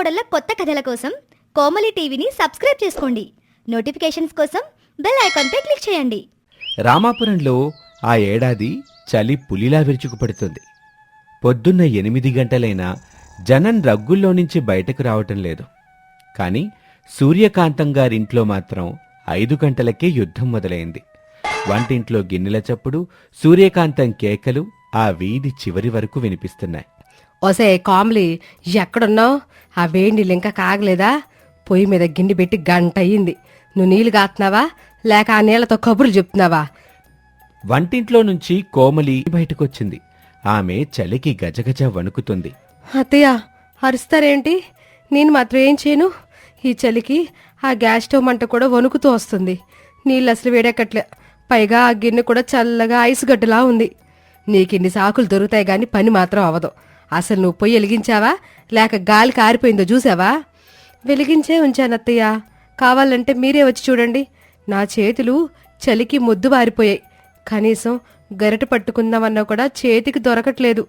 కోడళ్ళ కొత్త కథల కోసం కోమలి టీవీని సబ్స్క్రైబ్ చేసుకోండి. నోటిఫికేషన్స్ కోసం బెల్ ఐకాన్పై క్లిక్ చేయండి. రామాపురంలో ఆ ఏడాది చలి పులిలా విరుచుకుపడుతుంది. పొద్దున్న ఎనిమిది గంటలైనా జనం రగ్గుల్లో నుంచి బయటకు రావటం లేదు. కానీ సూర్యకాంతం గారింట్లో మాత్రం ఐదు గంటలకే యుద్ధం మొదలైంది. వంటింట్లో గిన్నెల చప్పుడు సూర్యకాంతం కేకలు ఆ వీధి చివరి వరకు వినిపిస్తున్నాయి. ఒసే కామ్లీ ఎక్కడున్నావు? ఆ వేడి నీళ్ళు ఇంకా కాగలేదా? పొయ్యి మీద గిన్నె పెట్టి గంట అయ్యింది. నువ్వు నీళ్ళు కాస్తున్నావా లేక ఆ నీళ్ళతో కబుర్లు చెప్తున్నావా? వంటింట్లో నుంచి కోమలి బయటకొచ్చింది. ఆమె చలికి గజగజ వణుకుతుంది. అత్తయ్య అరుస్తారేంటి? నేను మాత్రం ఏం చేయను? ఈ చలికి ఆ గ్యాస్ స్టవ్ మంట కూడా వణుకుతూ వస్తుంది. నీళ్ళు అసలు వేడెక్కట్లే. పైగా ఆ గిన్నె కూడా చల్లగా ఐస్ గడ్డలా ఉంది. నీకు ఇన్ని సాకులు దొరుకుతాయి గాని పని మాత్రం అవ్వదు అసలు నువ్వు పొయ్యి వెలిగించావా? లేక గాలి కారిపోయిందో చూసావా? వెలిగించే ఉంచాను అత్తయ్య. కావాలంటే మీరే వచ్చి చూడండి. నా చేతులు చలికి ముద్దు బారిపోయాయి కనీసం గరిట పట్టుకుందామన్నా కూడా చేతికి దొరకట్లేదు.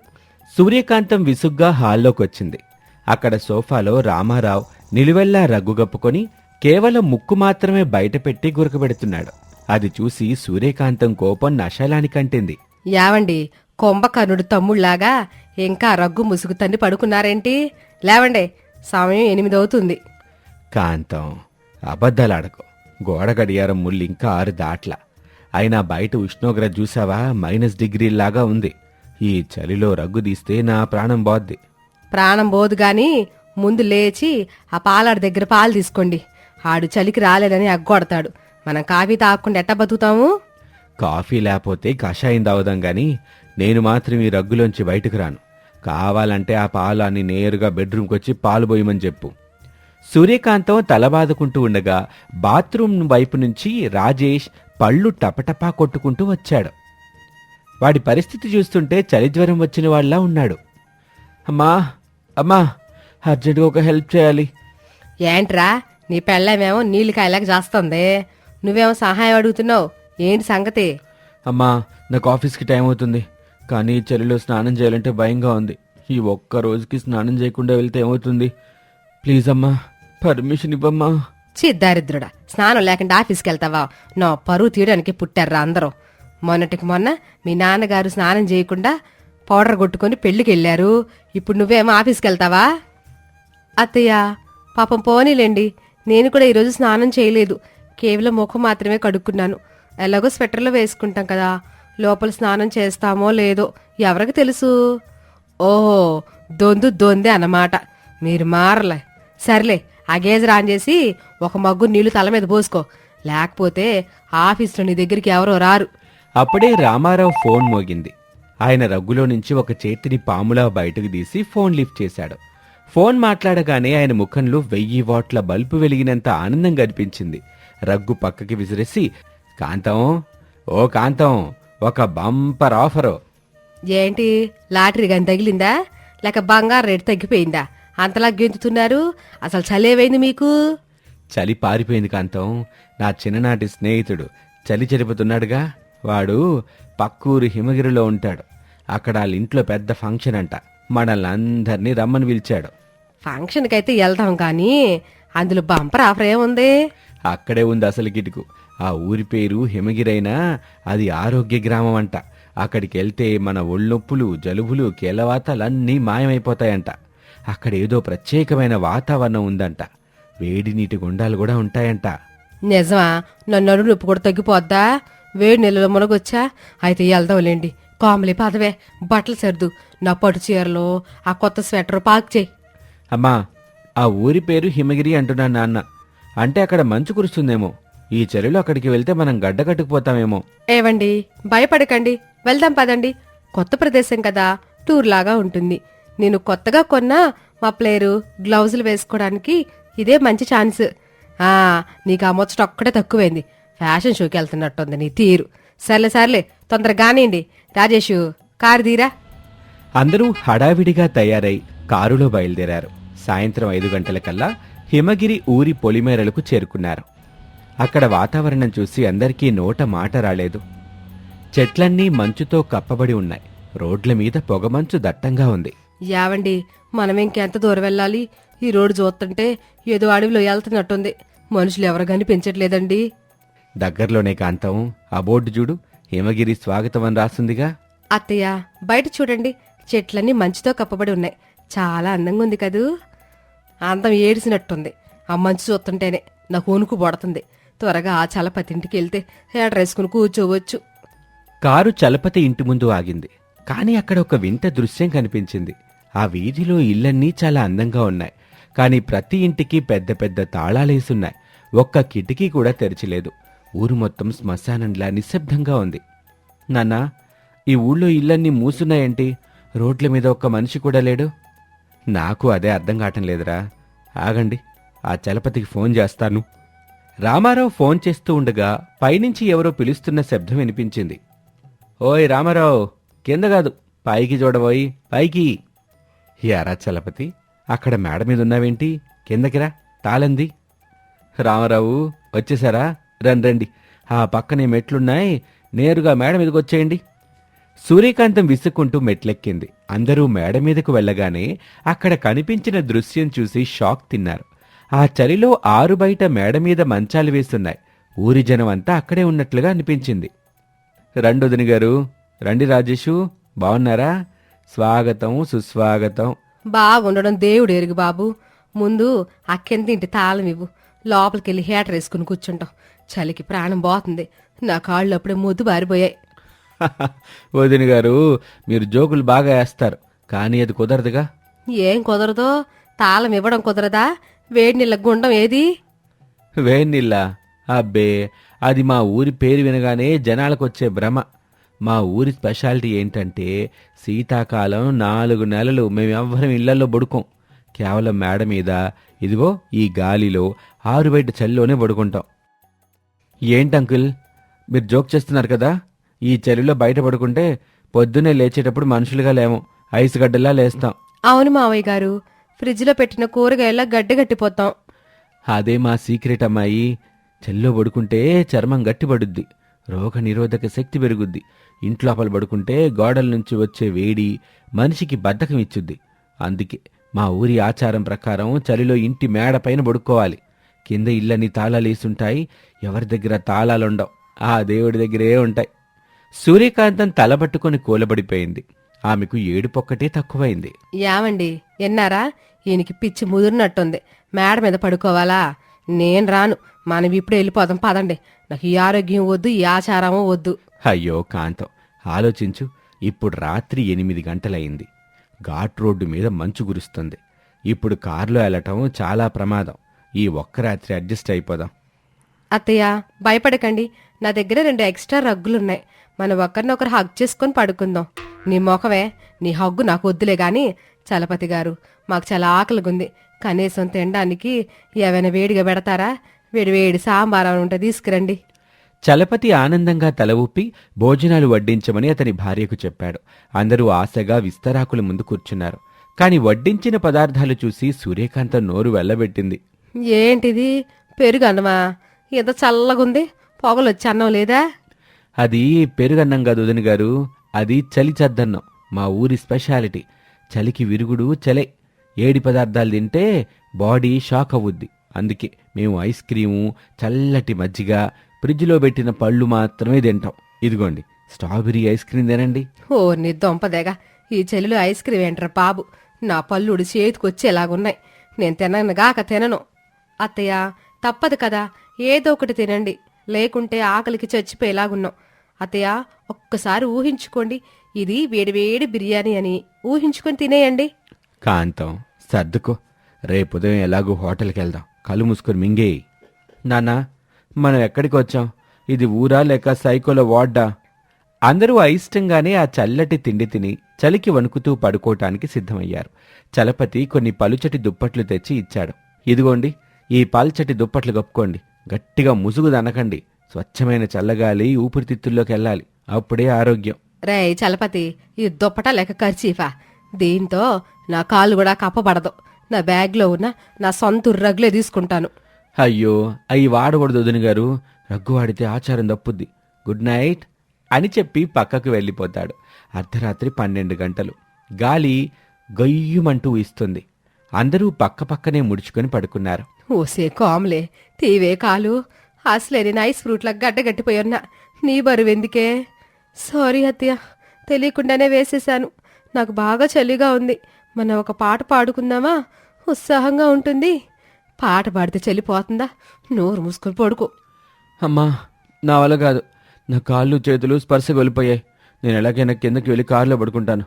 సూర్యకాంతం విసుగ్గా హాల్లోకొచ్చింది అక్కడ సోఫాలో రామారావు నిలువెల్లా రగ్గుగప్పుకొని కేవలం ముక్కు మాత్రమే బయటపెట్టి గురకబెడుతున్నాడు అది చూసి సూర్యకాంతం కోపం నశలానికంటింది. యావండి కుంభకర్ణుడు తమ్ముళ్ళాగా ఇంకా రగ్గు ముసుగు తన్ని పడుకున్నారేంటి? లేవండి సమయం ఎనిమిదవుతుంది. కాంతం అబద్ధాలాడకు. గోడ గడియారం ముళ్ళు ఇంకా ఆరు దాట్ల. అయినా బయట ఉష్ణోగ్రత చూసావా? మైనస్ డిగ్రీలాగా ఉంది. ఈ చలిలో రగ్గు తీస్తే నా ప్రాణం పోద్ది ప్రాణం పోదు గాని ముందు లేచి ఆ పాలాడి దగ్గర పాలు తీసుకోండి. ఆడు చలికి రాలేదని అగ్గొడతాడు. మనం కాఫీ తాగకుండా ఎట్ట బతుకుతాము? కాఫీ లేకపోతే కషాయం తాగుదాం గాని నేను మాత్రం ఈ రగ్గులోంచి బయటకు రాను. కావాలంటే ఆ పాలు అని నేరుగా బెడ్రూమ్కి వచ్చి పాలు పోయమని చెప్పు. సూర్యకాంతం తలబాదుకుంటూ ఉండగా బాత్రూమ్ వైపు నుంచి రాజేష్ పళ్ళు టపటపా కొట్టుకుంటూ వచ్చాడు. వాడి పరిస్థితి చూస్తుంటే చలిజ్వరం వచ్చిన వాళ్ళ ఉన్నాడు. అమ్మా అమ్మా అర్జెంటుగా ఒక హెల్ప్ చేయాలి. ఏంట్రా నీ పెళ్ళమేమో నీళ్ళు కాయలాగా చేస్తుంది. నువ్వేమో సహాయం అడుగుతున్నావు. ఏంటి సంగతి? అమ్మా నాకు ఆఫీస్కి టైం అవుతుంది. కానీ చలిలో స్నానం చేయాలంటే భయంగా ఉంది. ఈ ఒక్క రోజుకి స్నానం చేయకుండా వెళ్తే ఏమవుతుంది? ప్లీజ్ అమ్మా పర్మిషన్ ఇవ్వమ్మా. చి దరిద్రుడా. స్నానం లేకుండా ఆఫీస్కి వెళ్తావా? నా పరువు తీయడానికి పుట్టారా అందరూ. మొన్నటికి మొన్న మీ నాన్నగారు స్నానం చేయకుండా పౌడర్ కొట్టుకొని పెళ్ళికి వెళ్ళారు. ఇప్పుడు నువ్వేమో ఆఫీస్కి వెళ్తావా? అత్తయ్య పాపం పోనీలేండి. నేను కూడా ఈరోజు స్నానం చేయలేదు. కేవలం ముఖం మాత్రమే కడుక్కున్నాను. ఎలాగో స్వెటర్లో వేసుకుంటాం కదా లోపల స్నానం చేస్తామో లేదో ఎవరికి తెలుసు? ఓహో దొందు దొందే అన్నమాట. మీరు మారలే. సర్లే ఆ గేజర్ ఆన్ చేసి ఒక మగ్గు నీళ్ళు తల మీద పోసుకో. లేకపోతే ఆఫీస్లో నీ దగ్గరికి ఎవరో రారు. అప్పుడే రామారావు ఫోన్ మోగింది. ఆయన రగ్గులో నుంచి ఒక చేతిని పాములా బయటకు తీసి ఫోన్ లిఫ్ట్ చేశాడు. ఫోన్ మాట్లాడగానే ఆయన ముఖంలో వెయ్యి వాట్ల బల్బు వెలిగినంత ఆనందం కనిపించింది. రగ్గు పక్కకి విసిరేసి కాంతం ఓ కాంతం ఒక బంపర్ ఆఫరు. ఏంటి లాటరీ గాని తగిలిందా? లేక బంగారు రేటు తగ్గిపోయిందా? అంతలా గెంతుతున్నారు? అసలు చలేవైంది మీకు? చలి పారిపోయింది కాంతం. నా చిన్ననాటి స్నేహితుడు చలి చెరుపుతున్నాడుగా వాడు పక్కూరు హిమగిరిలో ఉంటాడు. అక్కడ వాళ్ళ ఇంట్లో పెద్ద ఫంక్షన్ అంట. మనల్ని అందరినీ రమ్మని పిలిచాడు. ఫంక్షన్కి అయితే వెళ్తాం కానీ అందులో బంపర్ ఆఫర్ ఏముంది? అక్కడే ఉంది అసలు గిటుకు. ఆ ఊరి పేరు హిమగిరైనా అది ఆరోగ్య గ్రామం అంట అక్కడికి వెళ్తే మన ఒళ్ళొప్పులు జలుబులు కీలవాతలన్నీ మాయమైపోతాయంట. అక్కడ ఏదో ప్రత్యేకమైన వాతావరణం ఉందంట. వేడి నీటి గుండాలు కూడా ఉంటాయంట. నిజమా? నన్ను నొప్పి కూడా తగ్గిపోద్దా? వేడి నెలలో మునగొచ్చా? అయితే వెళ్దాంలేండి. కామలి పదవే బట్టలు సర్దు. నా పట్టు చీరలు ఆ కొత్త స్వెటర్ పాక్ చేయి. అమ్మా ఆ ఊరి పేరు హిమగిరి అంటున్నాను నాన్న. అంటే అక్కడ మంచు కురుస్తుందేమో. ఈ చలిలో అక్కడికి వెళ్తే మనం గడ్డ కట్టుకుపోతామేమో. ఏవండి? భయపడకండి. వెళ్దాం పదండి. కొత్త ప్రదేశం కదా. టూర్ లాగా ఉంటుంది. నేను కొత్తగా కొన్న మా ప్లేయరు గ్లౌజులు వేసుకోవడానికి ఇదే మంచి ఛాన్స్. ఆ నీకు ఆ ముచ్చట ఒక్కటే తక్కువైంది. ఫ్యాషన్ షోకి వెళ్తున్నట్టుంది నీ తీరు. సర్లే సర్లే తొందరగా కానివ్వండి రాజేషు కారు తీరా? అందరూ హడావిడిగా తయారై కారులో బయలుదేరారు. సాయంత్రం ఐదు గంటలకల్లా హిమగిరి ఊరి పొలిమేరలకు చేరుకున్నారు. అక్కడ వాతావరణం చూసి అందరికీ నోట మాట రాలేదు. చెట్లన్నీ మంచుతో కప్పబడి ఉన్నాయి. రోడ్ల మీద పొగమంచు దట్టంగా ఉంది. యావండి మనం ఇంకెంత దూరం వెళ్ళాలి? ఈ రోడ్డు చూస్తుంటే ఏదో అడవిలో వెళ్తున్నట్టుంది. మనుషులు ఎవరు కనిపించట్లేదండి. దగ్గరలోనే కాంతం ఆ బోర్డు చూడు. హిమగిరి స్వాగతం అని రాస్తుందిగా. అత్తయ్య బయట చూడండి. చెట్లన్నీ మంచుతో కప్పబడి ఉన్నాయి. చాలా అందంగా ఉంది కదూ. అందం ఏడిసినట్టుంది. ఆ మంచు చూస్తుంటేనే నాకు వణుకు పడుతుంది. త్వరగా ఆ చలపతింటికి వెళ్తే హేటర్ కూర్చోవచ్చు. కారు చలపతి ఇంటి ముందు ఆగింది. కానీ అక్కడ ఒక వింత దృశ్యం కనిపించింది. ఆ వీధిలో ఇళ్ళన్నీ చాలా అందంగా ఉన్నాయి. కానీ ప్రతి ఇంటికి పెద్ద పెద్ద తాళాలేసున్నాయి. ఒక్క కిటికీ కూడా తెరచలేదు. ఊరు మొత్తం శ్మశానంలా నిశ్శబ్దంగా ఉంది. నాన్నా ఈ ఊళ్ళో ఇళ్ళన్నీ మూసున్నాయేంటి? రోడ్ల మీద ఒక్క మనిషి కూడా లేడు? నాకు అదే అర్థం కావటం లేదురా. ఆగండి ఆ చలపతికి ఫోన్ చేస్తాను. రామారావు ఫోన్ చేస్తూ ఉండగా పైనుంచి ఎవరో పిలుస్తున్న శబ్దం వినిపించింది. ఓయ్ రామారావు కింద కాదు పైకి చూడబోయి పైకి. యారా చలపతి అక్కడ మేడ మీద ఉన్నావేంటి కిందకిరా తాళంది. రామారావు వచ్చేసారా? రండి రండి. ఆ పక్కనే మెట్లున్నాయి నేరుగా మేడ మీదకి వచ్చేయండి సూర్యకాంతం విసుక్కుంటూ మెట్లెక్కింది. అందరూ మేడ మీదకు వెళ్ళగానే అక్కడ కనిపించిన దృశ్యం చూసి షాక్ తిన్నారు. ఆ చలిలో ఆరు బయట మేడ మీద మంచాలు వేస్తున్నాయి. ఊరి జనం అంతా అక్కడే ఉన్నట్లుగా అనిపించింది. రండొదిని గారు రండి రాజేషు బాగున్నారా స్వాగతం సుస్వాగతం. బాగుండడం దేవుడు ఎరుగు బాబు. ముందు ఇంటి తాళం ఇవ్వు. లోపలికెళ్ళి హీటర్ వేసుకుని కూర్చుంటాం. చలికి ప్రాణం పోతుంది. నా కాళ్ళు అప్పుడే మొద్దు బారిపోయాయి. వదిన గారు మీరు జోకులు బాగా వేస్తారు. కానీ అది కుదరదుగా? ఏం కుదరదో? తాళం ఇవ్వడం కుదరదా? వేడి నీళ్ళ గుండం ఏది? వేణిల్లా అబ్బే అది మా ఊరి పేరు వినగానే జనాలకు వచ్చే భ్రమ. మా ఊరి స్పెషాలిటీ ఏంటంటే శీతాకాలం నాలుగు నెలలు మేమెవ్వరం ఇళ్ళలో పడుకోం. కేవలం మేడ మీద ఇదిగో ఈ గాలిలో ఆరు బయట చలిలోనే పడుకుంటాం. ఏంటి అంకుల్? మీరు జోక్ చేస్తున్నారు కదా? ఈ చలిలో బయట పడుకుంటే పొద్దున్నే లేచేటప్పుడు మనుషులుగా లేము. ఐస్ గడ్డలా లేస్తాం. అవును మావయ్య గారు. ఫ్రిడ్జ్లో పెట్టిన కూరగాయల గడ్డ గట్టిపోతాం. అదే మా సీక్రెట్ అమ్మాయి. చెల్లో పడుకుంటే చర్మం గట్టిపడుద్ది. రోగ నిరోధక శక్తి పెరుగుద్ది. ఇంట్లోపల పడుకుంటే గోడల నుంచి వచ్చే వేడి మనిషికి బద్ధకం ఇచ్చుద్ది. అందుకే మా ఊరి ఆచారం ప్రకారం చలిలో ఇంటి మేడ పైన పడుకోవాలి. కింద ఇళ్ళని తాళాలేసుంటాయి ఎవరి దగ్గర తాళాలుండవు ఆ దేవుడి దగ్గరే ఉంటాయి. సూర్యకాంతం తలబట్టుకొని కూలబడిపోయింది. ఆమెకు ఏడుపొక్కటే తక్కువైంది. యామండి ఎన్నారా ఈయనకి పిచ్చి ముదిరినట్టుంది. మేడ మీద పడుకోవాలా? నేను రాను. మనం ఇప్పుడే వెళ్ళిపోదాం పదండి. నాకు ఈ ఆరోగ్యం వద్దు ఈ ఆచారము వద్దు. అయ్యో కాంతం. ఆలోచించు. ఇప్పుడు రాత్రి ఎనిమిది గంటలయింది ఘాట్ రోడ్డు మీద మంచు కురుస్తుంది. ఇప్పుడు కారులో వెళ్ళటం చాలా ప్రమాదం. ఈ ఒక్క రాత్రి అడ్జస్ట్ అయిపోదాం. అత్తయ్య భయపడకండి. నా దగ్గర రెండు ఎక్స్ట్రా రగ్గులున్నాయి. మనం ఒకరినొకరు హగ్ చేసుకొని పడుకుందాం. నీ మొఖమే నీ హగ్గు నాకు వద్దులే గాని చలపతి గారు మాకు చాలా ఆకలిగుంది. కనీసం తినడానికి ఏమైనా వేడిగా పెడతారా? వేడి వేడి సాంబారం ఉంటే తీసుకురండి. చలపతి ఆనందంగా తల ఊపి భోజనాలు వడ్డించమని అతని భార్యకు చెప్పాడు. అందరూ ఆశగా విస్తరాకుల ముందు కూర్చున్నారు. కాని వడ్డించిన పదార్థాలు చూసి సూర్యకాంతం నోరు వెళ్ళబెట్టింది. ఏంటిది? పెరుగు అన్నమా ఇంత చల్లగుంది? పొగలొచ్చి అన్నం లేదా? అది పెరుగన్నం కాదు వదిన గారు అది చలి చద్దన్నం మా ఊరి స్పెషాలిటీ. చలికి విరుగుడు చలే ఏడి పదార్థాలు తింటే బాడీ షాక్ అవుద్ది. అందుకే మేము ఐస్ క్రీము చల్లటి మజ్జిగ ఫ్రిడ్జ్లో పెట్టిన పళ్ళు మాత్రమే తింటాం. ఇదిగోండి స్ట్రాబెరీ ఐస్ క్రీమ్ తినండి. ఓ నీ దొంపదేగా ఈ చెల్లిలో ఐస్ క్రీమ్ ఏంట్రా బాబు? నా పళ్ళుడు చేతికొచ్చేలాగున్నాయి నేను తిననుగాక తినను. అత్తయ్య తప్పదు కదా ఏదో ఒకటి తినండి. లేకుంటే ఆకలికి చచ్చిపోయేలాగున్నాం. అత్తయ్య ఒక్కసారి ఊహించుకోండి ఇది వేడివేడి బిర్యానీ అని ఊహించుకొని తినేయండి. కాంతం సర్దుకో. రేపు ఉదయం ఎలాగో హోటల్కి వెళ్దాం. కళ్ళు మూసుకొని మింగేయి. నాన్నా మనం ఎక్కడికి వచ్చాం? ఇది ఊరా లేక సైకోలో వాడ్డా అందరూ అయిష్టంగానే ఆ చల్లటి తిండి తిని చలికి వణుకుతూ పడుకోవటానికి సిద్ధమయ్యారు. చలపతి కొన్ని పలుచటి దుప్పట్లు తెచ్చి ఇచ్చాడు. ఇదిగోండి ఈ పాల్చటి దుప్పట్లు కప్పుకోండి. గట్టిగా ముసుగు దనకండి స్వచ్ఛమైన చల్లగాలి ఊపిరితిత్తుల్లోకి వెళ్ళాలి. అప్పుడే ఆరోగ్యం. రే చలపతి ఈ దుప్పట లేక ఖర్చీఫా దీంతో నా కాలు కూడా కప్పబడదు. నా బ్యాగ్లో ఉన్న నా సొంత రగ్లే తీసుకుంటాను. అయ్యో అవి వాడకూడదు వదిన గారు. రగ్గు వాడితే ఆచారం తప్పుద్ది. గుడ్ నైట్ అని చెప్పి పక్కకు వెళ్ళిపోతాడు. అర్ధరాత్రి పన్నెండు గంటలు. గాలి గయ్యుమంటూ ఇస్తుంది అందరూ పక్కపక్కనే ముడుచుకొని పడుకున్నారు. ఓసే కామ్లే తీవే కాలు. అసలేని నైస్ ఫ్రూట్లకు గడ్డగట్టిపోయున్నా నీ బరువెందుకే సారీ అత్తయ్య. తెలియకుండానే వేసేశాను. నాకు బాగా చలిగా ఉంది. మనం ఒక పాట పాడుకుందామా? ఉత్సాహంగా ఉంటుంది. పాట పాడితే చలిపోతుందా నోరు మూసుకొని పడుకో. అమ్మా నా వల్ల కాదు. నా కాళ్ళు చేతులు స్పర్శ వెళ్ళిపోయాయి నేను ఎలాగైనా కిందకి వెళ్ళి కారులో పడుకుంటాను.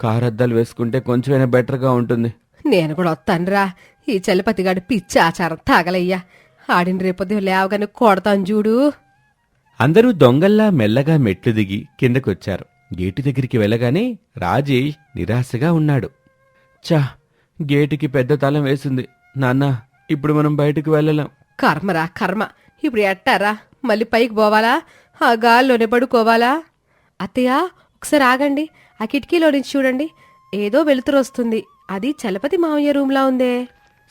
కారు అద్దాలు వేసుకుంటే కొంచెమైనా బెటర్గా ఉంటుంది. నేను కూడా వస్తానురా. ఈ చలిపతిగాడు పిచ్చి ఆచారం తాగలయ్యా. ఆడిన రేపొద్దు లేవగానే కొడతాను చూడు. అందరూ దొంగల్లా మెల్లగా మెట్లు దిగి కిందకొచ్చారు. గేటు దగ్గరికి వెళ్ళగానే రాజేష్ నిరాశగా ఉన్నాడు. చా గేటుకి పెద్ద తాళం వేసింది. నాన్న ఇప్పుడు మనం బయటకు వెళ్ళలేం. కర్మరా కర్మ. ఇప్పుడు ఎట్టారా? మళ్ళీ పైకి పోవాలా? ఆ గాల్లోనే పడుకోవాలా? అత్తయ్య ఒకసారి ఆగండి. ఆ కిటికీలో నుంచి చూడండి. ఏదో వెలుతురు వస్తుంది. అది చలపతి మామయ్య రూమ్లా ఉందే.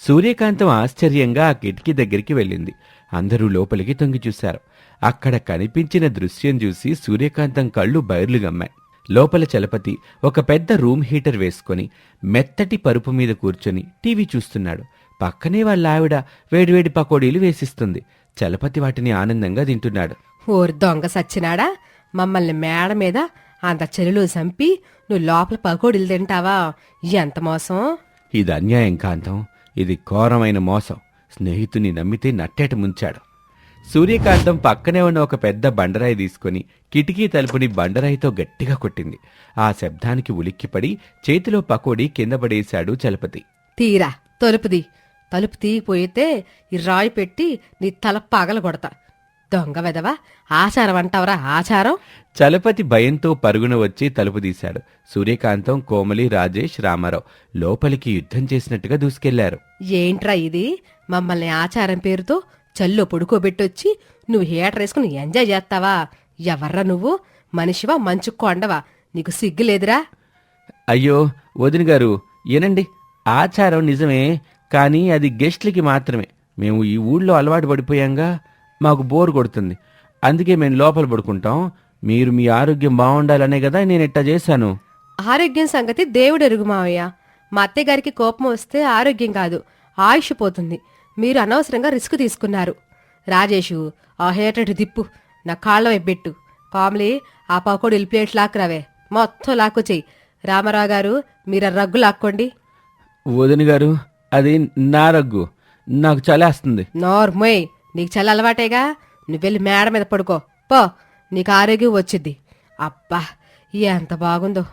సూర్యకాంతం ఆశ్చర్యంగా ఆ కిటికీ దగ్గరికి వెళ్ళింది. అందరూ లోపలికి తొంగి చూశారు. అక్కడ కనిపించిన దృశ్యం చూసి సూర్యకాంతం కళ్ళు బైర్లు గమ్మాయి. లోపల చలపతి ఒక పెద్ద రూమ్ హీటర్ వేసుకొని మెత్తటి పరుపు మీద కూర్చొని టీవీ చూస్తున్నాడు. పక్కనే వాళ్ళ ఆవిడ వేడివేడి పకోడీలు వేసిస్తుంది. చలపతి వాటిని ఆనందంగా తింటున్నాడు. ఓరి దొంగ సచ్చినాడా? మమ్మల్ని మేడ మీద అంత చెలులు చంపి నువ్వు లోపల పకోడీలు తింటావా? ఎంత మోసం? ఇది అన్యాయం కాంతం. ఇది ఘోరమైన మోసం. స్నేహితుని నమ్మితే నట్టేట ముంచాడు. సూర్యకాంతం పక్కనే ఉన్న ఒక పెద్ద బండరాయి తీసుకుని కిటికీ తలుపుని బండరాయితో గట్టిగా కొట్టింది. ఆ శబ్దానికి ఉలిక్కిపడి చేతిలో పకోడీ కింద పడేశాడు చలపతి. తీరా తలుపుది. తలుపు తీగిపోయితే ఈ రాయి పెట్టి నీ తల పగల కొడతా. దొంగ వెదవా ఆచారం అంటావరా ఆచారం? చలపతి భయంతో పరుగున వచ్చి తలుపు తీశాడు. సూర్యకాంతం కోమలి రాజేష్ రామారావు లోపలికి యుద్ధం చేసినట్టుగా దూసుకెళ్ళారు. ఏంట్రా ఇది? మమ్మల్ని ఆచారం పేరుతో చల్లో పడుకోబెట్టొచ్చి నువ్వు హీటర్ వేసుకుని ఎంజాయ్ చేస్తావా? ఎవర్రా నువ్వు? మనిషివా? మంచు కొండవా నీకు సిగ్గులేదురా అయ్యో వదిన గారు ఏనండి? ఆచారం నిజమే కానీ అది గెస్ట్లకి మాత్రమే. మేము ఈ ఊళ్ళో అలవాటు పడిపోయాంగా మాకు బోర్ కొడుతుంది. అందుకే మేము లోపల పడుకుంటాం. మీరు మీ ఆరోగ్యం బాగుండాలనే కదా నేను ఇట్టా చేశాను. ఆరోగ్యం సంగతి దేవుడెరుగు మావయ్య. మా అత్తయ్య గారికి కోపం వస్తే ఆరోగ్యం కాదు ఆయుష్ పోతుంది. మీరు అనవసరంగా రిస్క్ తీసుకున్నారు. రాజేషు ఆ హేటెడ్ దిప్పు నా కాళ్ళ పెట్టు. కామ్లీ ఆ పకోడీలు ప్లేట్ లాక్కురావే. మొత్తం లాక్కు చెయ్యి రామారావు గారు మీరు ఆ రగ్గు లాక్కోండి. వదిన గారు అది నా రగ్గు. నాకు చలేస్తుంది. నోర్మోయ్ నీకు చల్ల అలవాటేగా? నువ్వు వెళ్ళి మేడ మీద పడుకో. పో నీకు ఆరోగ్యం వచ్చిద్ది. అబ్బా ఎంత బాగుందో.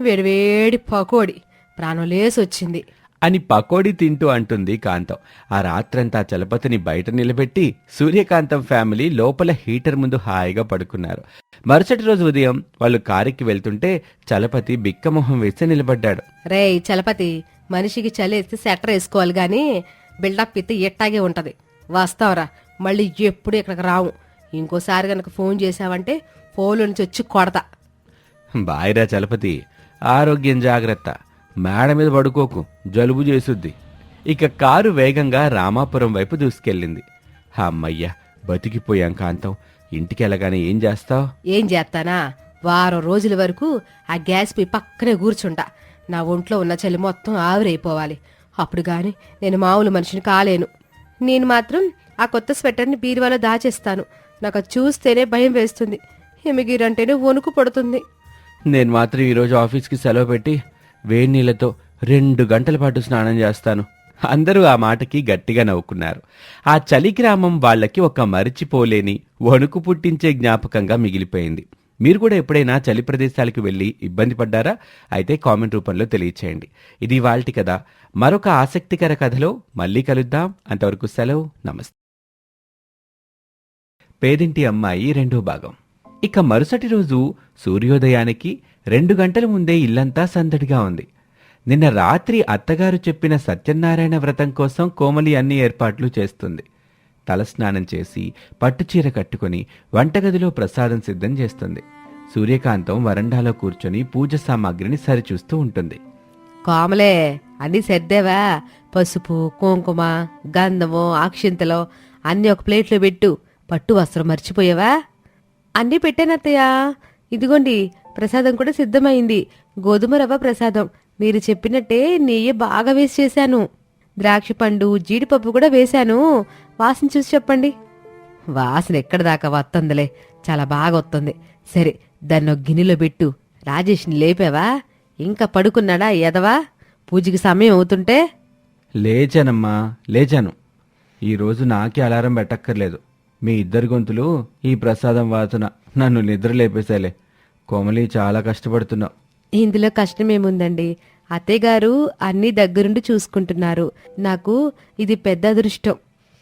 వేడివేడి పకోడి. ప్రాణం లేసి వచ్చింది అని పకోడీ తింటూ అంటుంది కాంతం. ఆ రాత్రంతా చలపతిని బయట నిలబెట్టి సూర్యకాంతం ఫ్యామిలీ లోపల హీటర్ ముందు హాయిగా పడుకున్నారు. మరుసటి రోజు ఉదయం వాళ్ళు కారుకి వెళ్తుంటే చలపతి బిక్కమొహం వేసి నిలబడ్డాడు. రేయ్ చలపతి మనిషికి చలేస్తే సెటర్ వేసుకోవాలి గాని బిల్డప్ ఇస్తే ఎట్టాగే ఉంటది. వస్తావురా మళ్ళీ ఎప్పుడు ఇక్కడికి రావు. ఇంకోసారి గనక ఫోన్ చేశావంటే ఫోన్లో నుంచి వచ్చి కొడతా. బాయిరా చలపతి ఆరోగ్యం జాగ్రత్త. మేడ మీద పడుకోకు జలుబు చేసుద్ది. ఇక కారు వేగంగా రామాపురం వైపు దూసుకెళ్ళింది. అమ్మయ్య బతికిపోయాం కాంతం. ఇంటికెళ్ళగానే ఏం చేస్తావు? ఏం చేస్తానా? వారం రోజుల వరకు ఆ గ్యాస్ పోయి పక్కనే కూర్చుంటా. నా ఒంట్లో ఉన్న చలి మొత్తం ఆవిరైపోవాలి. అప్పుడు గాని నేను మామూలు మనిషిని కాలేను. నేను మాత్రం ఆ కొత్త స్వెటర్ని బీరువాలో దాచేస్తాను. నాకు చూస్తేనే భయం వేస్తుంది. హిమగిరంటేనే వణుకు పడుతుంది. నేను మాత్రం ఈరోజు ఆఫీస్కి సెలవు పెట్టి వేడి నీళ్ళతో రెండు గంటల పాటు స్నానం చేస్తాను. అందరూ ఆ మాటకి గట్టిగా నవ్వుకున్నారు. ఆ చలి గ్రామం వాళ్ళకి ఒక మరిచిపోలేని వణుకు పుట్టించే జ్ఞాపకంగా మిగిలిపోయింది. మీరు కూడా ఎప్పుడైనా చలి ప్రదేశాలకు వెళ్ళి ఇబ్బంది పడ్డారా? అయితే కామెంట్ రూపంలో తెలియచేయండి. ఇది వాళ్ళటి కథ. మరొక ఆసక్తికర కథలో మళ్ళీ కలుద్దాం. అంతవరకు సెలవు. నమస్తే. పేదింటి అమ్మాయి రెండో భాగం. ఇక మరుసటి రోజు సూర్యోదయానికి రెండు గంటల ముందే ఇల్లంతా సందడిగా ఉంది. నిన్న రాత్రి అత్తగారు చెప్పిన సత్యనారాయణ వ్రతం కోసం కోమలి అన్ని ఏర్పాట్లు చేస్తుంది. తలస్నానం చేసి పట్టుచీర కట్టుకుని వంటగదిలో ప్రసాదం సిద్ధం చేస్తుంది. సూర్యకాంతం వరండాలో కూర్చొని పూజ సామాగ్రిని సరిచూస్తూ ఉంటుంది. కోమలే అన్నీ సర్దేవా? పసుపు కుంకుమ గంధము అక్షింతలు అన్నీ ఒక ప్లేట్లో పెట్టు. పట్టు వస్త్రం మర్చిపోయావా? అన్నీ పెట్టానత్తయ్యా. ఇదిగోండి ప్రసాదం కూడా సిద్ధమైంది. గోధుమ రవ్వ ప్రసాదం. మీరు చెప్పినట్టే నెయ్యి బాగా వేసి చేశాను. ద్రాక్ష పండు జీడిపప్పు కూడా వేశాను. వాసన చూసి చెప్పండి. వాసన ఎక్కడ దాకా వస్తుందిలే చాలా బాగా వస్తుంది సరే దాన్ని ఒక గిన్నెలో పెట్టు. రాజేష్ని లేపావా? ఇంకా పడుకున్నాడా ఎదవా పూజకి సమయం అవుతుంటే? లేచానమ్మా లేచాను. ఈరోజు నాకే అలారం పెట్టక్కర్లేదు. మీ ఇద్దరు గొంతులు ఈ ప్రసాదం వాసన నన్ను నిద్ర లేపేశాలే కోమలి చాలా కష్టపడుతున్నావు. ఇందులో కష్టమేముందండి అత్తయ్య గారు అన్ని దగ్గరుండి చూసుకుంటున్నారు. నాకు ఇది పెద్ద అదృష్టం.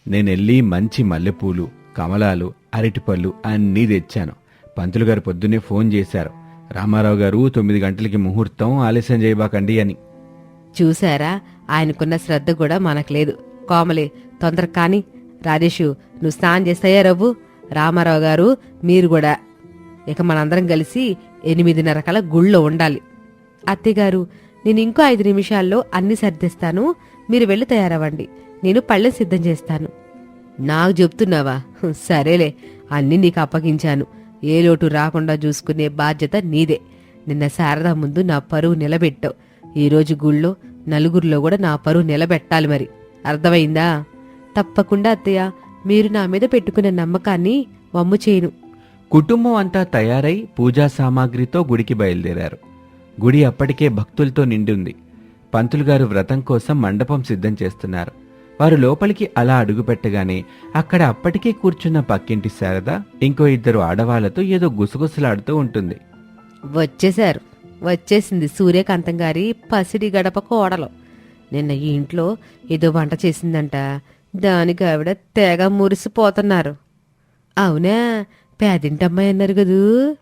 నేను వెళ్ళి మంచి మల్లెపూలు కమలాలు అరటిపళ్ళు అన్నీ తెచ్చాను. పంతులు గారు పొద్దున్నే ఫోన్ చేశారు. రామారావు గారు తొమ్మిది గంటలకి ముహూర్తం ఆలస్యం చేయబాకండి అని. చూసారా ఆయనకున్న శ్రద్ధ కూడా మనకు లేదు కోమలి తొందర కాని రాజేషు నువ్వు స్నానం చేస్తాయా రవ్వు? రామారావు గారు మీరు కూడా. ఇక మనందరం కలిసి ఎనిమిదిన్నర కల గుళ్ళో ఉండాలి. అత్తయ్యగారు నేను ఇంకో ఐదు నిమిషాల్లో అన్ని సర్దిస్తాను. మీరు వెళ్ళి తయారవ్వండి. నేను పళ్ళెం సిద్ధం చేస్తాను. నాకు చెప్తున్నావా? సరేలే అన్నీ నీకు అప్పగించాను. ఏ లోటు రాకుండా చూసుకునే బాధ్యత నీదే. నిన్న శారద ముందు నా పరువు నిలబెట్టావు. ఈరోజు గుళ్ళో నలుగురిలో కూడా నా పరువు నిలబెట్టాలి మరి. అర్థమైందా? తప్పకుండా అత్తయ్య మీరు నా మీద పెట్టుకున్న నమ్మకాన్ని వమ్ము చేయను. కుటుంబం అంతా తయారై పూజా సామాగ్రితో గుడికి బయలుదేరారు. గుడి అప్పటికే భక్తులతో నిండి పంతులు గారు వ్రతం కోసం మండపం సిద్ధం చేస్తున్నారు. వారు లోపలికి అలా అడుగుపెట్టగానే అక్కడ అప్పటికే కూర్చున్న పక్కింటి శారద ఇంకో ఇద్దరు ఆడవాళ్ళతో ఏదో గుసగుసలాడుతూ ఉంటుంది. వచ్చేశారు. వచ్చేసింది సూర్యకాంతం గారి పసిడి గడప కోడలు. నిన్న ఈ ఇంట్లో ఏదో వంట చేసిందంట. దానికి ఆవిడ తెగ మురిసిపోతున్నారు. అవునా? పేదింటమ్మాయి అన్నారు కదూ?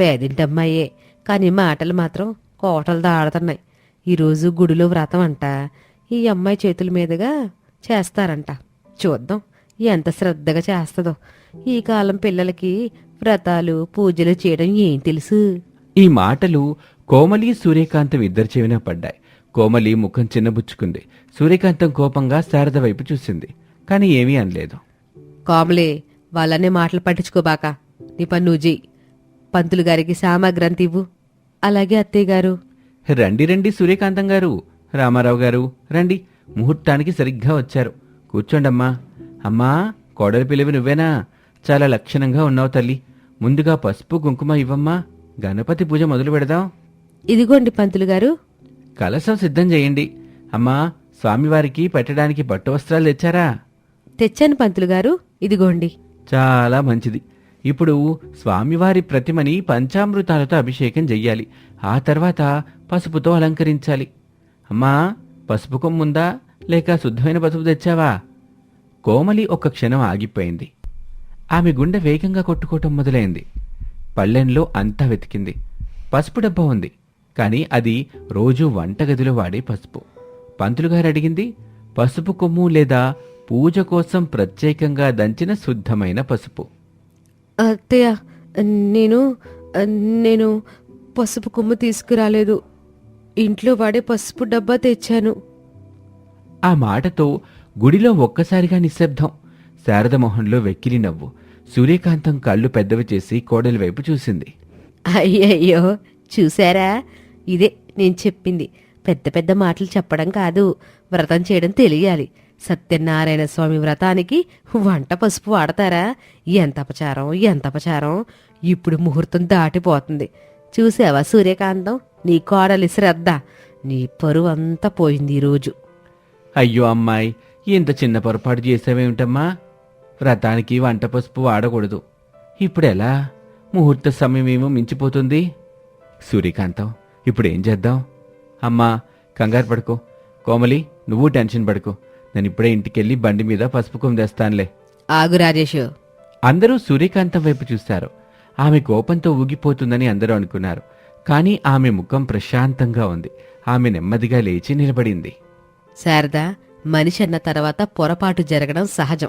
పేదింటమ్మాయే. కానీ మాటలు మాత్రం కోటలు దాడుతున్నాయి ఈరోజు గుడిలో వ్రతం అంట. ఈ అమ్మాయి చేతుల మీదుగా చేస్తారంట. చూద్దాం ఎంత శ్రద్ధగా చేస్తుందో. ఈ కాలం పిల్లలకి వ్రతాలు పూజలు చేయడం ఏం తెలుసు? ఈ మాటలు కోమలి సూర్యకాంతం ఇద్దరి చెవిన పడ్డాయి. కోమలి ముఖం చిన్నబుచ్చుకుంది. సూర్యకాంతం కోపంగా శారద వైపు చూసింది. కానీ ఏమీ అనలేదు. కామలే వాళ్ళనే మాటలు పట్టించుకోబాక నీ పని నువ్వు చెయ్యి. పంతులు గారికి సామాగ్రి అంత ఇవ్వు అలాగే అత్తయ్య గారు. రండి రండి సూర్యకాంతం గారు. రామారావు గారు రండి. ముహూర్తానికి సరిగ్గా వచ్చారు. కూర్చోండమ్మా. అమ్మా కోడలి పిలివి నువ్వేనా? చాలా లక్షణంగా ఉన్నావు తల్లి. ముందుగా పసుపు కుంకుమ ఇవ్వమ్మా. గణపతి పూజ మొదలు పెడదాం. ఇదిగోండి పంతులు గారు. కలశం సిద్ధం చేయండి. అమ్మా స్వామివారికి పెట్టడానికి పట్టు వస్త్రాలు తెచ్చారా? తెచ్చాను పంతులు గారు. ఇదిగోండి. చాలా మంచిది. ఇప్పుడు స్వామివారి ప్రతిమని పంచామృతాలతో అభిషేకం చెయ్యాలి. ఆ తర్వాత పసుపుతో అలంకరించాలి. అమ్మా పసుపు కొమ్ముందా లేక శుద్ధమైన పసుపు తెచ్చావా? కోమలి ఒక క్షణం ఆగిపోయింది. ఆమె గుండె వేగంగా కొట్టుకోవటం మొదలైంది. పళ్ళెంలో అంతా వెతికింది. పసుపు డబ్బా ఉంది కానీ అది రోజూ వంటగదిలో వాడే పసుపు. పంతులుగారు అడిగింది పసుపు కొమ్ము లేదా పూజ కోసం ప్రత్యేకంగా దంచిన శుద్ధమైన పసుపు. అత్తయ్య నేను నేను పసుపు కొమ్ము తీసుకురాలేదు. ఇంట్లో వాడే పసుపు డబ్బా తెచ్చాను. ఆ మాటతో గుడిలో ఒక్కసారిగా నిశ్శబ్దం. శారద మొహంలో వెక్కిలి నవ్వు. సూర్యకాంతం కళ్ళు పెద్దవి చేసి కోడలి వైపు చూసింది. అయ్యయ్యో చూసారా ఇదే నేను చెప్పింది. పెద్ద పెద్ద మాటలు చెప్పడం కాదు. వ్రతం చేయడం తెలియాలి. సత్యనారాయణ స్వామి వ్రతానికి వంట పసుపు వాడతారా? ఎంత అపచారం ఎంత అపచారం. ఇప్పుడు ముహూర్తం దాటిపోతుంది. చూసావా సూర్యకాంతం? నీ కోడలి శ్రద్ధ. నీ పరువు అంతా పోయింది ఈరోజు అయ్యో అమ్మాయి ఇంత చిన్న పొరపాటు చేసావేమిటమ్మా? వ్రతానికి వంట పసుపు వాడకూడదు. ఇప్పుడెలా? ముహూర్త సమయమేమో మించిపోతుంది. సూర్యకాంతం ఇప్పుడేం చేద్దాం? అమ్మా కంగారు పడుకో. కోమలి నువ్వు టెన్షన్ పడుకో. నేను ఇప్పుడే ఇంటికెళ్ళి బండి మీద పసుపు తెస్తానులే ఆగు రాజేష్. అందరూ సూర్యకాంతం వైపు చూశారు. ఆమె కోపంతో ఊగిపోతుందని అందరూ అనుకున్నారు. కానీ ఆమె ముఖం ప్రశాంతంగా ఉంది. ఆమె నెమ్మదిగా లేచి నిలబడింది. శారద మనిషి అన్న తర్వాత పొరపాటు జరగడం సహజం.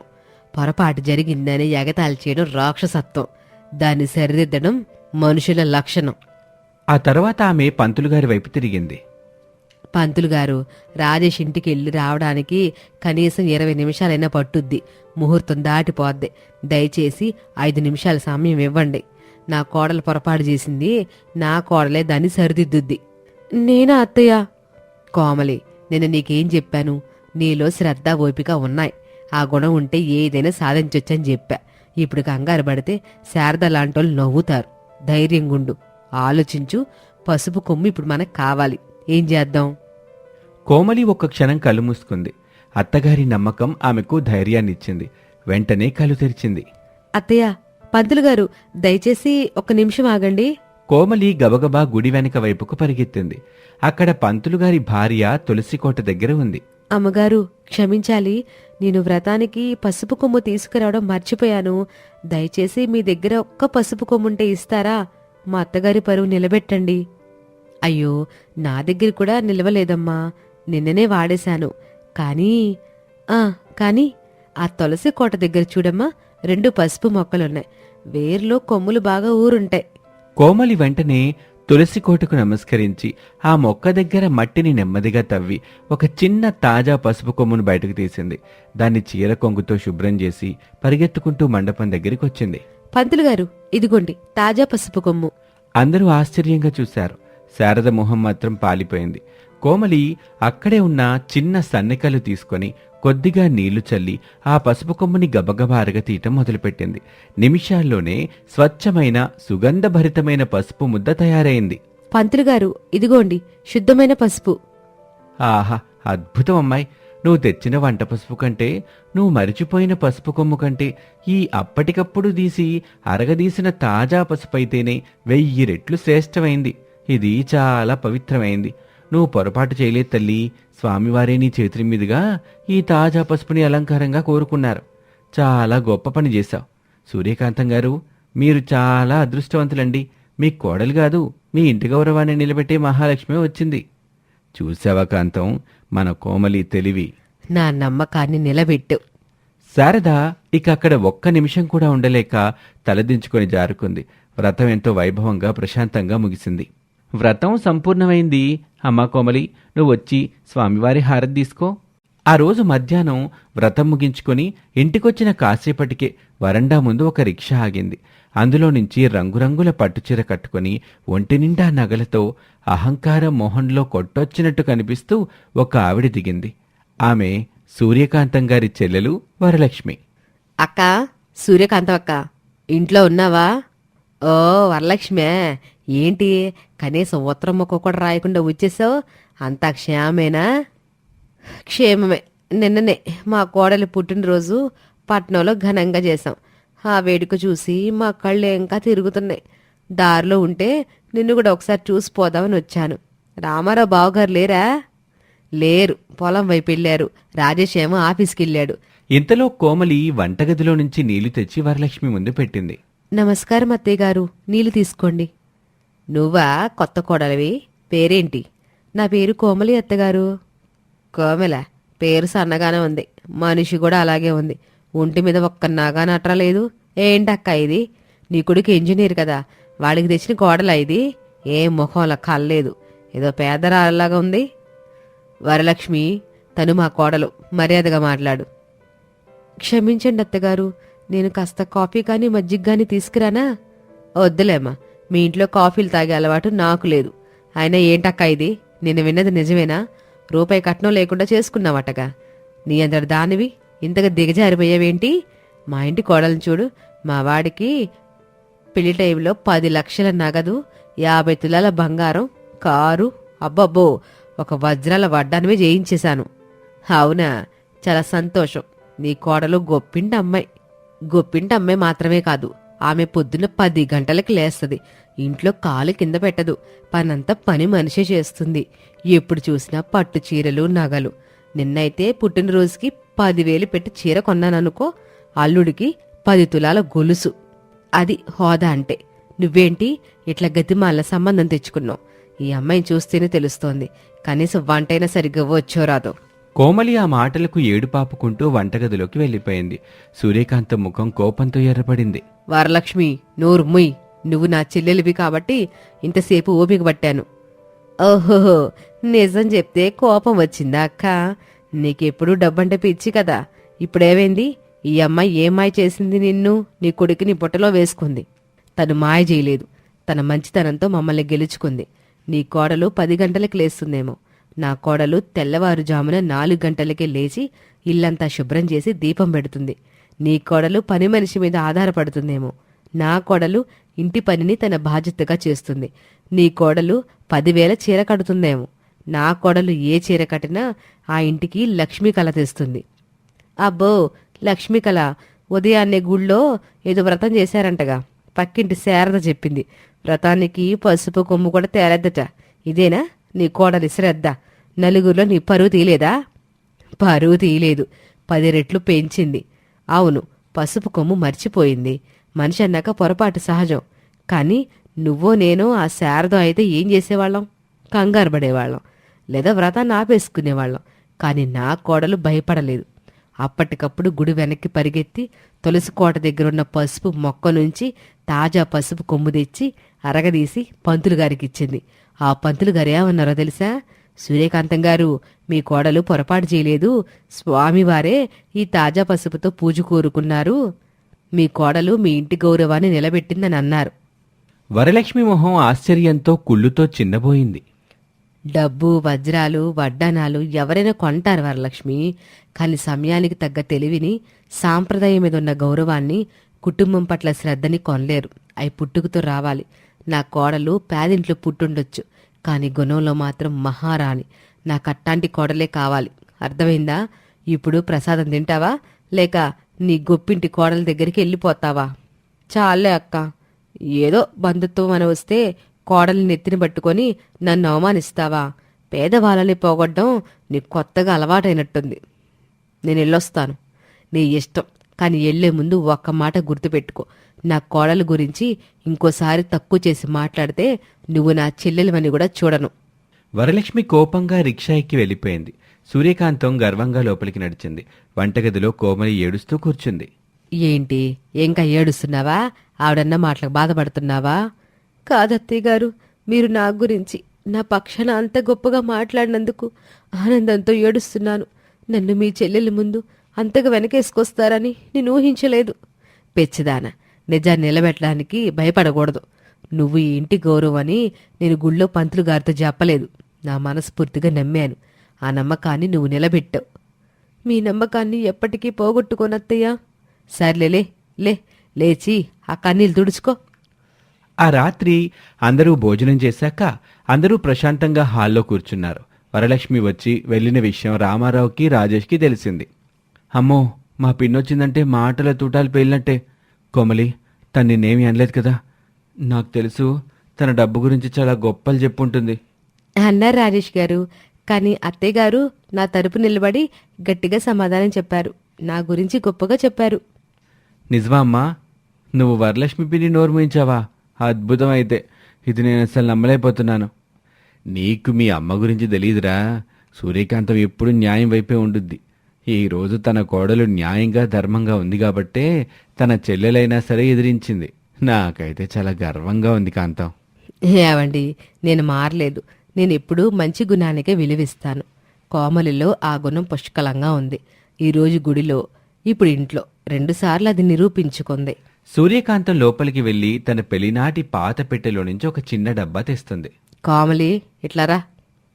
పొరపాటు జరిగిందని ఎగతాళి చేయడం రాక్షసత్వం. దాన్ని సరిదిద్దడం మనుషుల లక్షణం. ఆ తర్వాత ఆమె పంతులు గారి వైపు తిరిగింది. పంతులు గారు. రాజేష్ ఇంటికి వెళ్ళి రావడానికి కనీసం ఇరవై నిమిషాలైనా పట్టుద్ది. ముహూర్తం దాటిపోద్ది. దయచేసి ఐదు నిమిషాల సమయం ఇవ్వండి. నా కోడలు పొరపాటు చేసింది. నా కోడలే దాన్ని సరిదిద్దుద్ది. నేనా అత్తయ్య? కోమలి నేను నీకేం చెప్పాను? నీలో శ్రద్ధ ఓపిక ఉన్నాయి. ఆ గుణం ఉంటే ఏదైనా సాధించొచ్చని చెప్పా. ఇప్పుడు కంగారు పడితే శారద లాంటోళ్ళు నవ్వుతారు. ధైర్యంగుండు. ఆలోచించు. పసుపు కొమ్ము ఇప్పుడు మనకు కావాలి. ఏం చేద్దాం? కోమలి ఒక్క క్షణం కళ్ళు మూసుకుంది. అత్తగారి నమ్మకం ఆమెకు ధైర్యాన్నిచ్చింది. వెంటనే కళ్ళు తెరిచింది. అత్తయ్య పంతులు గారు దయచేసి ఒక నిమిషం ఆగండి. కోమలి గబగబా గుడి వెనక వైపుకు పరిగెత్తింది. అక్కడ పంతులుగారి భార్య తులసికోట దగ్గర ఉంది. అమ్మగారు క్షమించాలి. నేను వ్రతానికి పసుపు కొమ్ము తీసుకురావడం మర్చిపోయాను. దయచేసి మీ దగ్గర ఒక్క పసుపు కొమ్ముంటే ఇస్తారా? మా అత్తగారి పరువు నిలబెట్టండి. అయ్యో నా దగ్గర కూడా నిలవలేదమ్మా. నిన్ననే వాడేశాను. కానీ ఆ కానీ ఆ తులసి కోట దగ్గర చూడమ్మా రెండు పసుపు మొక్కలున్నాయి. వేర్లో కొమ్ములు బాగా ఊరుంటాయి. కోమలి వెంటనే తులసి కోటకు నమస్కరించి ఆ మొక్క దగ్గర మట్టిని నెమ్మదిగా తవ్వి ఒక చిన్న తాజా పసుపు కొమ్మును బయటకు తీసింది. దాన్ని చీర కొంగుతో శుభ్రం చేసి పరిగెత్తుకుంటూ మండపం దగ్గరికి వచ్చింది. పంతులు గారు ఇదిగోండి తాజా పసుపు కొమ్ము. అందరూ ఆశ్చర్యంగా చూశారు. శారద మొహం మాత్రం పాలిపోయింది. కోమలి అక్కడే ఉన్న చిన్న సన్నెకలు తీసుకొని కొద్దిగా నీళ్ళు చల్లి ఆ పసుపు కొమ్ముని గబగబా అరగతీయటం మొదలుపెట్టింది. నిమిషాల్లోనే స్వచ్ఛమైన సుగంధభరితమైన పసుపు ముద్ద తయారైంది. పంతులు గారు ఇదిగోండి శుద్ధమైన పసుపు. ఆహా అద్భుతం అమ్మాయి. నువ్వు తెచ్చిన వంట పసుపు కంటే నువ్వు మరిచిపోయిన పసుపు కొమ్ము కంటే ఈ అప్పటికప్పుడు తీసి అరగదీసిన తాజా పసుపు అయితేనే వెయ్యి రెట్లు శ్రేష్టమైంది. ఇది చాలా పవిత్రమైంది. నువ్వు పొరపాటు చేయలేదు తల్లి. స్వామివారే నీ చేతుల మీదుగా ఈ తాజా పసుపుని అలంకారంగా కోరుకున్నారు. చాలా గొప్ప పని చేశావు. సూర్యకాంతం గారు మీరు చాలా అదృష్టవంతులండి. మీ కోడలు కాదు మీ ఇంటి గౌరవాన్ని నిలబెట్టే మహాలక్ష్మి వచ్చింది. చూసావా కాంతం? మన కోమలి తెలివి. నా నమ్మకాన్ని నిలబెట్టు. శారద ఇక అక్కడ ఒక్క నిమిషం కూడా ఉండలేక తలదించుకొని జారుకుంది. వ్రతం ఎంతో వైభవంగా ప్రశాంతంగా ముగిసింది. వ్రతం సంపూర్ణమైంది. అమ్మా కోమలి నువ్వు వచ్చి స్వామివారి హారతి తీసుకో. ఆ రోజు మధ్యాహ్నం వ్రతం ముగించుకొని ఇంటికొచ్చిన కాసేపటికే వరండా ముందు ఒక రిక్షా ఆగింది. అందులో నుంచి రంగురంగుల పట్టుచీర కట్టుకొని ఒంటి నిండా నగలతో అహంకారం మొహంలో కొట్టొచ్చినట్టు కనిపిస్తూ ఒక ఆవిడ దిగింది. ఆమె సూర్యకాంతం గారి చెల్లెలు వరలక్ష్మి. అక్క సూర్యకాంతం అక్క ఇంట్లో ఉన్నావా? ఓ వరలక్ష్మే ఏంటి? కనీసం ఉత్తరం మొక్క కూడా రాయకుండా వచ్చేసావు? అంతా క్షేమేనా క్షేమమే. నిన్ననే మా కోడలి పుట్టినరోజు పట్నంలో ఘనంగా చేశాం. ఆ వేడుక చూసి మా కళ్ళు ఇంకా తిరుగుతున్నాయి. దారిలో ఉంటే నిన్ను కూడా ఒకసారి చూసి పోదామని వచ్చాను. రామారావు బావగారు లేరా? లేరు. పొలం వైపు వెళ్ళారు. రాజేష్ ఏమో ఆఫీస్కి వెళ్ళాడు. ఇంతలో కోమలి వంటగదిలో నుంచి నీళ్ళు తెచ్చి వరలక్ష్మి ముందు పెట్టింది. నమస్కారం అత్తయ్య గారు. నీళ్ళు తీసుకోండి. నువ్వా కొత్త కోడలివి? పేరేంటి? నా పేరు కోమలి అత్తగారు. కోమల పేరు సన్నగానే ఉంది. మనిషి కూడా అలాగే ఉంది. ఒంటి మీద ఒక్క నాగా నట్రలేదు ఏంటక్క ఇది? నీ కొడుకు ఇంజనీర్ కదా. వాడికి తెచ్చిన కోడలా ఇది? ఏం ముఖంలా కల్లేదు. ఏదో పేదరాలాగా ఉంది. వరలక్ష్మి తను మా కోడలు. మర్యాదగా మాట్లాడు. క్షమించండి అత్తగారు. నేను కాస్త కాఫీ కానీ మజ్జిగ కానీ తీసుకురానా? వద్దులేమ్మా. మీ ఇంట్లో కాఫీలు తాగే అలవాటు నాకు లేదు. అయినా ఏంటక్క ఇది? నేను విన్నది నిజమేనా? రూపాయి కట్నం లేకుండా చేసుకున్నావటగా. నీ అందరి దానివి ఇంతగా దిగజారిపోయావేంటి? మా ఇంటి కోడలను చూడు. మా వాడికి పెళ్ళి టైంలో పది లక్షల నగదు యాభై తులాల బంగారం కారు అబ్బబ్బో ఒక వజ్రాల వడ్డానివే చేయించేశాను. అవునా? చాలా సంతోషం. నీ కోడలు గొప్పింటి అమ్మాయి. గొప్పింటి అమ్మాయి మాత్రమే కాదు. ఆమె పొద్దున్న పది గంటలకు లేస్తుంది. ఇంట్లో కాలు కింద పెట్టదు. పనంతా పని మనిషే చేస్తుంది. ఎప్పుడు చూసినా పట్టు చీరలు నగలు. నిన్నైతే పుట్టినరోజుకి పదివేలు పెట్టి చీర కొన్నాననుకో అల్లుడికి పది తులాల గొలుసు. అది హోదా అంటే. నువ్వేంటి? ఇట్లా గతిమాల సంబంధం తెచ్చుకున్నావు. ఈ అమ్మాయిని చూస్తేనే తెలుస్తోంది. కనీసం వంటైనా సరిగ్గా వచ్చో రాదో. కోమలి ఆ మాటలకు ఏడు పాపుకుంటూ వంటగదిలోకి వెళ్ళిపోయింది. సూర్యకాంత ముఖం కోపంతో ఎర్రపడింది వరలక్ష్మి నోరు నువ్వు నా చెల్లెలివి కాబట్టి ఇంతసేపు ఓపిక పట్టాను. ఓహోహో నిజం చెప్తే కోపం వచ్చిందా అక్క? నీకెప్పుడు డబ్బంటే పిచ్చి కదా. ఇప్పుడేమైంది? ఈ అమ్మాయి ఏ మాయ చేసింది నిన్ను? నీ కొడుకుని బుట్టలో వేసుకుంది. తను మాయ చేయలేదు. తన మంచితనంతో మమ్మల్ని గెలుచుకుంది. నీ కోడలు పది గంటలకు లేస్తుందేమో. నా కోడలు తెల్లవారుజామున నాలుగు గంటలకే లేచి ఇల్లంతా శుభ్రం చేసి దీపం పెడుతుంది. నీ కోడలు పని మనిషి మీద ఆధారపడుతుందేమో. నా కోడలు ఇంటి పనిని తన బాధ్యతగా చేస్తుంది. నీ కోడలు పదివేల చీర కడుతుందేమో. నా కోడలు ఏ చీర కట్టినా ఆ ఇంటికి లక్ష్మీకళ తెస్తుంది. అబ్బో లక్ష్మీకళ ఉదయాన్నే గుళ్ళో ఏదో వ్రతం చేశారంటగా. పక్కింటి శారద చెప్పింది. వ్రతానికి పసుపు కొమ్ము కూడా తేలద్దట. ఇదేనా? నీ కోడలి శ్రద్ధ. నలుగురిలో నీ పరువు తీయలేదా పరువు తీయలేదు పది రెట్లు పెంచింది. అవును పసుపు కొమ్ము మర్చిపోయింది. మనిషి అన్నాక పొరపాటు సహజం. కానీ నువ్వో నేనో ఆ శారదం అయితే ఏం చేసేవాళ్ళం? కంగారు పడేవాళ్ళం. లేదా వ్రతాన్ని ఆపేసుకునేవాళ్ళం. కానీ నా కోడలు భయపడలేదు. అప్పటికప్పుడు గుడి వెనక్కి పరిగెత్తి తులసి కోట దగ్గరున్న పసుపు మొక్క నుంచి తాజా పసుపు కొమ్ము తెచ్చి అరగదీసి పంతులు గారికి ఇచ్చింది. ఆ పంతులు గారు ఏమన్నారో తెలుసా? సూర్యకాంతం గారు మీ కోడలు పొరపాటు చేయలేదు. స్వామివారే ఈ తాజా పసుపుతో పూజ కోరుకున్నారు. మీ కోడలు మీ ఇంటి గౌరవాన్ని నిలబెట్టిందని అన్నారు. వరలక్ష్మి మొహం ఆశ్చర్యంతో కుళ్ళుతో చిన్నబోయింది. డబ్బు వజ్రాలు వడ్డానాలు ఎవరైనా కొంటారు వరలక్ష్మి. కానీ సమయానికి తగ్గ తెలివిని సాంప్రదాయం మీద ఉన్న గౌరవాన్ని కుటుంబం పట్ల శ్రద్ధని కొనలేరు. అవి పుట్టుకతో రావాలి. నా కోడలు పేదింట్లో పుట్టుండొచ్చు. కానీ గుణంలో మాత్రం మహారాణి. నాకు అట్టాంటి కోడలే కావాలి. అర్థమైందా? ఇప్పుడు ప్రసాదం తింటావా? లేక నీ గొప్పింటి కోడల దగ్గరికి వెళ్ళిపోతావా? చాలే అక్క. ఏదో బంధుత్వం అని వస్తే కోడల్ని నెత్తిని పట్టుకొని నన్ను అవమానిస్తావా? పేదవాళ్ళని పోగొట్టడం నీకు కొత్తగా అలవాటైనట్టుంది. నేను వెళ్ళొస్తాను. నీ ఇష్టం. కానీ వెళ్ళే ముందు ఒక్క మాట గుర్తుపెట్టుకో. నా కోడల గురించి ఇంకోసారి తక్కువ చేసి మాట్లాడితే నువ్వు నా చెల్లెలవని కూడా చూడను. వరలక్ష్మి కోపంగా రిక్షా ఎక్కి వెళ్ళిపోయింది. సూర్యకాంతం గర్వంగా లోపలికి నడిచింది. వంటగదిలో కోమలి ఏడుస్తూ కూర్చుంది. ఏంటి? ఇంకా ఏడుస్తున్నావా? ఆవిడన్న మాటలకు బాధపడుతున్నావా? కాదత్తయ్య గారు మీరు నా గురించి నా పక్షాన అంత గొప్పగా మాట్లాడినందుకు ఆనందంతో ఏడుస్తున్నాను. నన్ను మీ చెల్లెల ముందు అంతగా వెనకేసుకొస్తారని నేను ఊహించలేదు. పెచ్చిదాన నిజాన్ని నిలబెట్టడానికి భయపడకూడదు. నువ్వు ఈ ఇంటి గౌరవని నేను గుళ్ళో పంతులు గారితో చెప్పలేదు. నా మనస్ఫూర్తిగా నమ్మాను. ఆ నమ్మకాన్ని నువ్వు నిలబెట్టావు. మీ నమ్మకాన్ని ఎప్పటికీ పోగొట్టుకోనత్తయ్యా. సర్లేలే లే లేచి ఆ కన్నీళ్ళు తుడుచుకో. ఆ రాత్రి అందరూ భోజనం చేశాక అందరూ ప్రశాంతంగా హాల్లో కూర్చున్నారు. వరలక్ష్మి వచ్చి వెళ్ళిన విషయం రామారావుకి రాజేష్కి తెలిసింది. అమ్మో మా పిన్నొచ్చిందంటే మాటల తూటాలు పేలినట్టే. కోమలి తను నిన్నేమీ అనలేదు కదా? నాకు తెలుసు తన డబ్బు గురించి చాలా గొప్పలు చెప్పుంటుంది. అన్నారు రాజేష్ గారు కానీ అత్తయ్య గారు నా తరపు నిలబడి గట్టిగా సమాధానం చెప్పారు. నా గురించి గొప్పగా చెప్పారు. నిజమా అమ్మా? నువ్వు వరలక్ష్మి పిన్ని నోరు మూయించావా? అద్భుతం అయితే. ఇది నేను అసలు నమ్మలేకపోతున్నాను. నీకు మీ అమ్మ గురించి తెలియదురా సూర్యకాంతం ఎప్పుడు న్యాయం వైపే ఉండుద్ది. ఈ రోజు తన కోడలు న్యాయంగా ధర్మంగా ఉంది కాబట్టే తన చెల్లెలైనా సరే ఎదిరించింది. నాకైతే చాలా గర్వంగా ఉంది కాంతం. ఏవండి నేను మారలేదు. నేను ఎప్పుడూ మంచి గుణానికే విలువిస్తాను. కోమలిలో ఆ గుణం పుష్కలంగా ఉంది. ఈరోజు గుడిలో ఇప్పుడు ఇంట్లో. రెండుసార్లు అది నిరూపించుకుంది. సూర్యకాంతం లోపలికి వెళ్ళి తన పెళ్ళినాటి పాత పెట్టెలో నుంచి ఒక చిన్న డబ్బా తెస్తుంది. కోమలి ఇట్లారా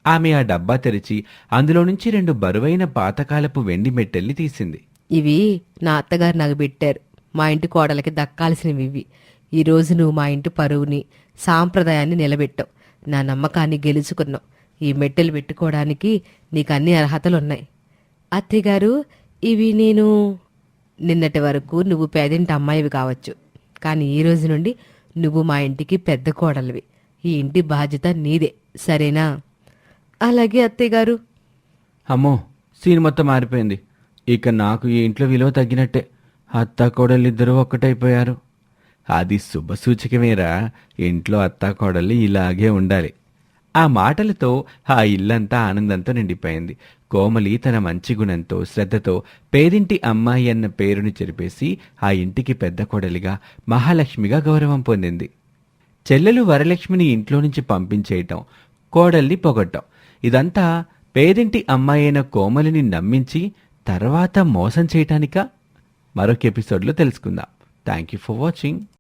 ఆమె ఆ డబ్బా తెరిచి అందులో నుంచి రెండు బరువైన పాతకాలపు వెండి మెట్టెల్ని తీసింది. ఇవి నా అత్తగారు నాకు పెట్టారు మా ఇంటి కోడలకి దక్కాల్సినవి ఇవి. ఈరోజు నువ్వు మా ఇంటి పరువుని సాంప్రదాయాన్ని నిలబెట్టావు. నా నమ్మకాన్ని గెలుచుకున్నావు. ఈ మెట్టెలు పెట్టుకోవడానికి నీకు అన్ని అర్హతలున్నాయి. అత్తయ్యగారు ఇవి నేను నిన్నటి వరకు నువ్వు పేదింటి అమ్మాయివి కావచ్చు. కానీ ఈ రోజు నుండి నువ్వు మా ఇంటికి పెద్ద కోడలివి. ఈ ఇంటి బాధ్యత నీదే. సరేనా? అలాగే అత్తయ్యగారు. అమ్మో సీన్ మొత్తం మారిపోయింది. ఇక నాకు ఈ ఇంట్లో విలువ తగ్గినట్టే. అత్త కోడలిద్దరూ ఒక్కటైపోయారు. అది శుభసూచకమేరా ఇంట్లో అత్త కోడళ్ళు ఇలాగే ఉండాలి. ఆ మాటలతో ఆ ఇల్లంతా ఆనందంతో నిండిపోయింది. కోమలి తన మంచి గుణంతో శ్రద్ధతో పేదింటి అమ్మాయి అన్న పేరుని చెరిపేసి ఆ ఇంటికి పెద్ద కోడలిగా మహాలక్ష్మిగా గౌరవం పొందింది. చెల్లెలు వరలక్ష్మిని ఇంట్లో నుంచి పంపించేయటం కోడల్ని పొగట్టం ఇదంతా పేదింటి అమ్మాయైన అయిన కోమలిని నమ్మించి తర్వాత మోసం చేయటానికా? మరొక ఎపిసోడ్లో తెలుసుకుందాం. Thank you for watching